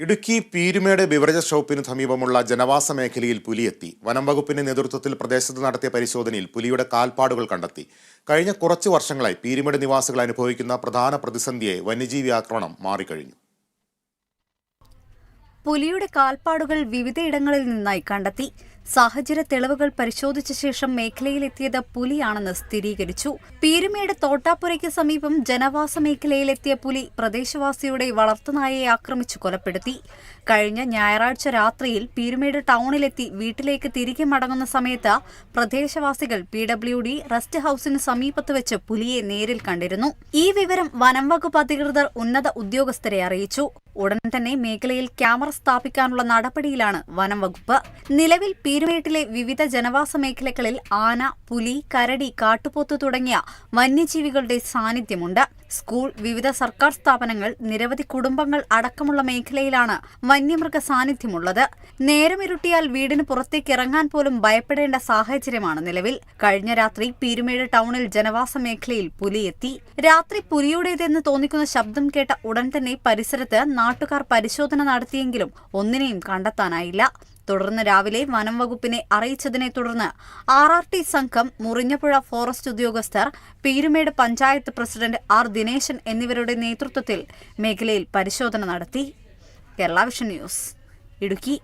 Idukki Peermade beverage ഷോപ്പിന് സമീപമുള്ള ജനവാസ മേഖലയിൽ പുലിയെത്തി. വനം വകുപ്പിന്റെ നേതൃത്വത്തിൽ പ്രദേശത്ത് നടത്തിയ പരിശോധനയിൽ പുലിയുടെ കാൽപ്പാടുകൾ കണ്ടെത്തി. കഴിഞ്ഞ കുറച്ചു വർഷങ്ങളായി പീരുമേട് നിവാസികൾ അനുഭവിക്കുന്ന പ്രധാന പ്രതിസന്ധിയെ വന്യജീവി ആക്രമണം മാറിക്കഴിഞ്ഞു. പുലിയുടെ കാൽപ്പാടുകൾ വിവിധയിടങ്ങളിൽ നിന്നായി കണ്ടെത്തി. സാഹചര്യ തെളിവുകൾ പരിശോധിച്ച ശേഷം മേഖലയിലെത്തിയത് പുലിയാണെന്ന് സ്ഥിരീകരിച്ചു. പീരുമേട് തോട്ടാപ്പുരയ്ക്ക് സമീപം ജനവാസ മേഖലയിലെത്തിയ പുലി പ്രദേശവാസിയുടെ വളർത്തുനായയെ ആക്രമിച്ചു കൊലപ്പെടുത്തി. കഴിഞ്ഞ ഞായറാഴ്ച രാത്രിയിൽ പീരുമേട് ടൗണിലെത്തി വീട്ടിലേക്ക് തിരികെ മടങ്ങുന്ന സമയത്ത് പ്രദേശവാസികൾ പി ഡബ്ല്യു ഡി റെസ്റ്റ് ഹൌസിന് സമീപത്ത് വെച്ച് പുലിയെ നേരിൽ കണ്ടിരുന്നു. ഈ വിവരം വനം വകുപ്പ് അധികൃതർ ഉന്നത ഉദ്യോഗസ്ഥരെ അറിയിച്ചു. ഉടൻ തന്നെ മേഖലയിൽ ക്യാമറ സ്ഥാപിക്കാനുള്ള നടപടിയിലാണ് വനം വകുപ്പ്. നിലവിൽ പീരുമേട്ടിലെ വിവിധ ജനവാസ മേഖലകളിൽ ആന പുലി കരടി കാട്ടുപോത്ത് തുടങ്ങിയ വന്യജീവികളുടെ സാന്നിധ്യമുണ്ട്. സ്കൂൾ വിവിധ സർക്കാർ സ്ഥാപനങ്ങൾ നിരവധി കുടുംബങ്ങൾ അടക്കമുള്ള മേഖലയിലാണ് വന്യമൃഗ സാന്നിധ്യമുള്ളത്. നേരമിരുട്ടിയാൽ വീടിന് പുറത്തേക്ക് ഇറങ്ങാൻ പോലും ഭയപ്പെടേണ്ട സാഹചര്യമാണ് നിലവിൽ. കഴിഞ്ഞ രാത്രി പീരുമേട് ടൗണിൽ ജനവാസ മേഖലയിൽ പുലിയെത്തി രാത്രി പുലിയുടേതെന്ന് തോന്നിക്കുന്ന ശബ്ദം കേട്ട ഉടൻ തന്നെ പരിസരത്ത് നാട്ടുകാർ പരിശോധന നടത്തിയെങ്കിലും ഒന്നിനെയും കണ്ടെത്താനായില്ല. തുടർന്ന് രാവിലെ വനം വകുപ്പിനെ അറിയിച്ചതിനെ തുടർന്ന് ആർ ആർ ടി സംഘം മുറിഞ്ഞപ്പുഴ ഫോറസ്റ്റ് ഉദ്യോഗസ്ഥർ പീരുമേട് പഞ്ചായത്ത് പ്രസിഡന്റ് ആർ ദിനേശൻ എന്നിവരുടെ നേതൃത്വത്തിൽ മേഖലയിൽ പരിശോധന നടത്തി. Kerala vision news Idukki.